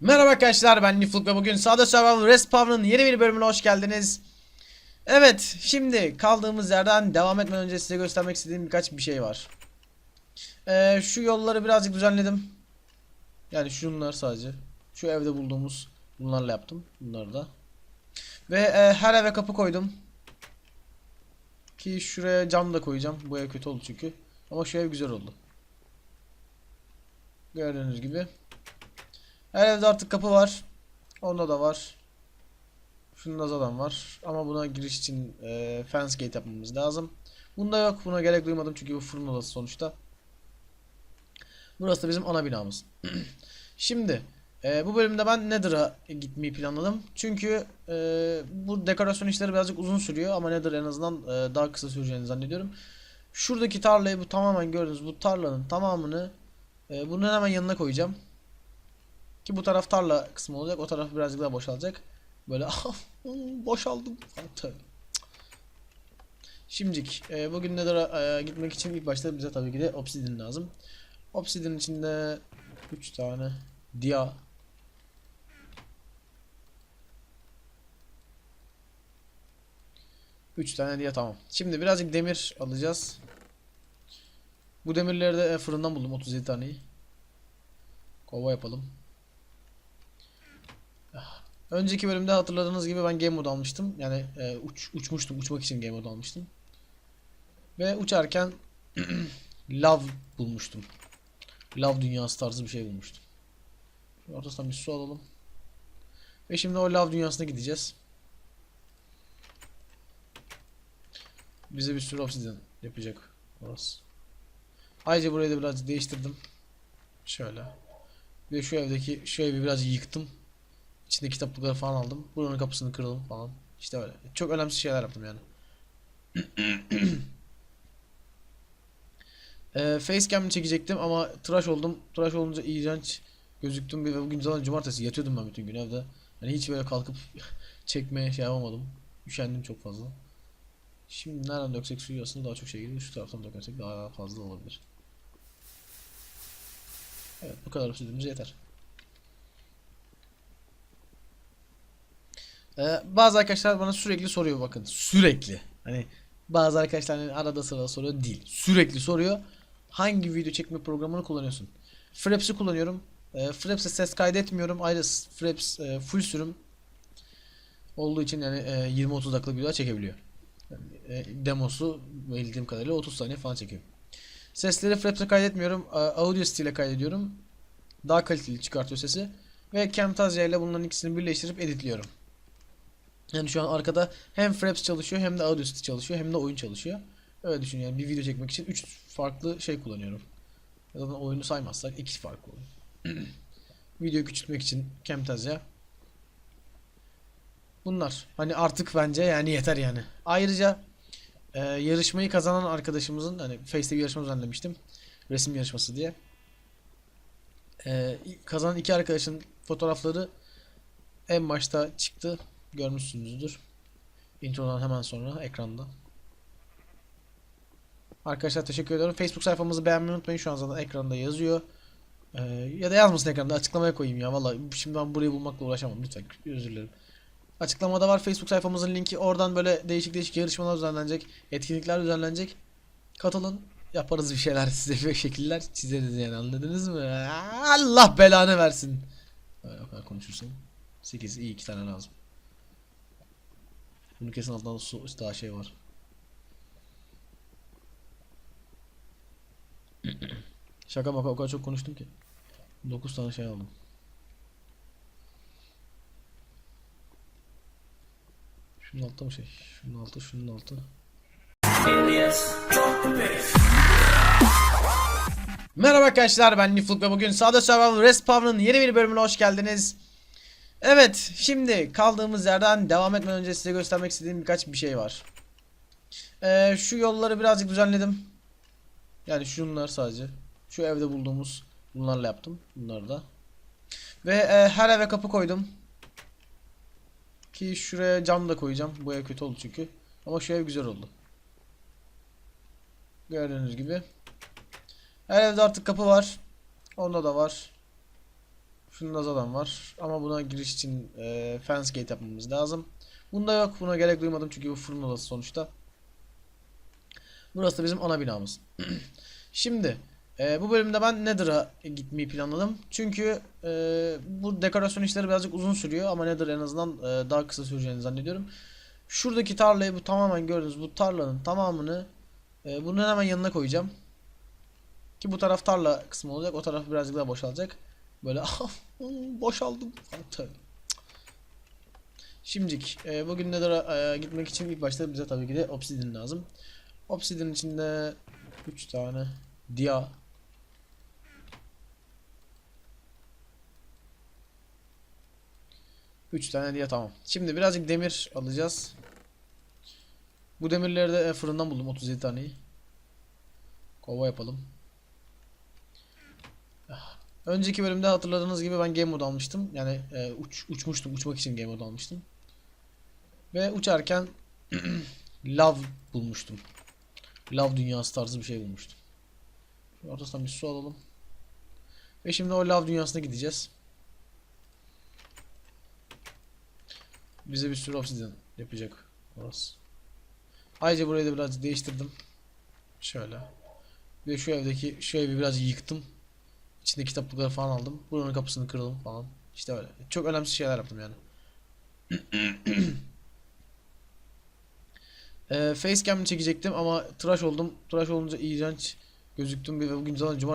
Merhaba arkadaşlar ben Nifluk ve bugün Sağda Survival Respawn'ın yeni bir bölümüne hoş geldiniz. Evet şimdi kaldığımız yerden devam etmeden önce size göstermek istediğim birkaç bir şey var. Ee, şu yolları birazcık düzenledim. Yani şunlar sadece. Şu evde bulduğumuz bunlarla yaptım. Bunları da. Ve e, her eve kapı koydum. Ki şuraya cam da koyacağım. Bu ev kötü oldu çünkü. Ama şu ev güzel oldu. Gördüğünüz gibi. Her evde artık kapı var. Onda da var. Şunda zaten var. Ama buna giriş için e, fence gate yapmamız lazım. Bunda yok. Buna gerek duymadım çünkü bu fırın odası sonuçta. Burası da bizim ana binamız. Şimdi e, bu bölümde ben Nether'a gitmeyi planladım. Çünkü e, bu dekorasyon işleri birazcık uzun sürüyor ama Nether en azından e, daha kısa süreceğini zannediyorum. Şuradaki tarlayı bu tamamen gördüğünüz bu tarlanın tamamını e, bunun hemen yanına koyacağım. Ki bu taraf tarla kısmı olacak. O taraf birazcık daha boşalacak. Böyle boşaldım. Tövbe. Şimdilik e, bugün Nether'a e, gitmek için ilk başta bize tabii ki de obsidian lazım. Obsidian içinde 3 tane dia Üç tane diye tamam. Şimdi birazcık demir alacağız. Bu demirleri de e, fırından buldum 37 taneyi. Kova yapalım. Önceki bölümde hatırladığınız gibi ben game mode almıştım. Yani e, uç, uçmuştum. Uçmak için game mode almıştım. Ve uçarken love bulmuştum. Love dünyası tarzı bir şey bulmuştum. Ortasından bir su alalım. Ve şimdi o love dünyasına gideceğiz. Bize bir sürü obsidian yapacak orası. Ayrıca burayı da biraz değiştirdim. Şöyle. Bir de şu evdeki şu evi biraz yıktım. İçinde kitaplıkları falan aldım. Buranın kapısını kıralım falan. İşte öyle. Çok önemsiz şeyler yaptım yani. ee, Facecam'ı çekecektim ama tıraş oldum. Tıraş olunca iğrenç gözüktüm. Ve bugün zaten cumartesi yatıyordum ben bütün gün evde. Yani hiç böyle kalkıp çekmeye şey yapamadım. Üşendim çok fazla. Şimdi nereden döksek suyu aslında daha çok şey geliyor. Şu taraftan dökersek daha fazla olabilir. Evet bu kadar sürümüz yeter. Ee, bazı arkadaşlar bana sürekli soruyor bakın. Sürekli. Hani bazı arkadaşlar hani arada sırada soruyor değil. Sürekli soruyor. Hangi video çekme programını kullanıyorsun? Fraps'i kullanıyorum. E, Fraps'e ses kaydetmiyorum. Ayrıca Fraps e, full sürüm olduğu için yani e, 20-30 dakikalık videolar çekebiliyor. Yani, e, demosu bildiğim kadarıyla 30 saniye falan çekiyor. Sesleri Fraps'e kaydetmiyorum. Audacity ile kaydediyorum. Daha kaliteli çıkartıyor sesi. Ve Camtasia ile bunların ikisini birleştirip editliyorum. Yani şu an arkada hem Fraps çalışıyor hem de Audacity çalışıyor hem de oyun çalışıyor. Öyle düşün yani bir video çekmek için 3 farklı şey kullanıyorum. Zaten oyunu saymazsak 2 farklı oyun. Videoyu küçültmek için Camtasia. Bunlar. Hani artık bence yani yeter yani. Ayrıca e, yarışmayı kazanan arkadaşımızın hani Face'te bir yarışma düzenlemiştim. Resim yarışması diye. E, kazanan iki arkadaşın fotoğrafları en başta çıktı. Görmüşsünüzdür. Introdan hemen sonra ekranda. Arkadaşlar teşekkür ediyorum. Facebook sayfamızı beğenmeyi unutmayın. Şu an zaten ekranda yazıyor. Ee, ya da yazmasın ekranda. Açıklamaya koyayım ya. Vallahi şimdi ben burayı bulmakla uğraşamam. Lütfen özür dilerim. Açıklamada var Facebook sayfamızın linki. Oradan böyle değişik değişik yarışmalar düzenlenecek. Etkinlikler düzenlenecek. Katılın. Yaparız bir şeyler size bir şekiller çizeriz yani anladınız mı? Allah belanı versin. Öyle o kadar konuşursun. 8 iyi iki tane lazım. Bunu kesin altında su daha şey var. Şaka maka o kadar çok konuştum ki. 9 tane şey aldım. Şunun altı mı şey? Şunun altı, şunun altı. Merhaba arkadaşlar ben Nifluk ve bugün Sağda Survival Respawn'ın yeni bir bölümüne hoş geldiniz. Evet şimdi kaldığımız yerden devam etmeden önce size göstermek istediğim birkaç bir şey var. Ee, şu yolları birazcık düzenledim. Yani şunlar sadece. Şu evde bulduğumuz bunlarla yaptım. Bunları da. Ve e, her eve kapı koydum. Ki şuraya cam da koyacağım. Bu ev kötü oldu çünkü. Ama şu ev güzel oldu. Gördüğünüz gibi. Her evde artık kapı var. Onda da var. Şunda zaten var. Ama buna giriş için e, fence gate yapmamız lazım. Bunda yok. Buna gerek duymadım çünkü bu fırın odası sonuçta. Burası da bizim ana binamız. Şimdi e, bu bölümde ben Nether'a gitmeyi planladım. Çünkü e, bu dekorasyon işleri birazcık uzun sürüyor ama Nether en azından e, daha kısa süreceğini zannediyorum. Şuradaki tarlayı bu tamamen gördüğünüz bu tarlanın tamamını e, bunun hemen yanına koyacağım. Ki bu taraf tarla kısmı olacak. O taraf birazcık daha boşalacak. Böyle boşaldım. Tövbe. Şimdilik e, bugün Nether'a e, gitmek için ilk başta bize tabii ki de obsidian lazım. Obsidian içinde 3 tane dia Üç tane diye tamam. Şimdi birazcık demir alacağız. Bu demirleri de e, fırından buldum 37 taneyi. Kova yapalım. Ah. Önceki bölümde hatırladığınız gibi ben game mode almıştım. Yani e, uç, uçmuştum. Uçmak için game mode almıştım. Ve uçarken lav bulmuştum. Lav dünyası tarzı bir şey bulmuştum. Ortasından bir su alalım. Ve şimdi o lav dünyasına gideceğiz. Bize bir sürü obsidian yapacak orası. Ayrıca burayı da biraz değiştirdim. Şöyle. Ve şu evdeki şu evi biraz yıktım. İçinde kitaplıkları falan aldım. Buranın kapısını kırdım falan. İşte öyle. Çok önemsiz şeyler yaptım yani. Ee, facecam çekecektim ama tıraş oldum. Tıraş olunca iğrenç gözüktüm bugün zaten cuma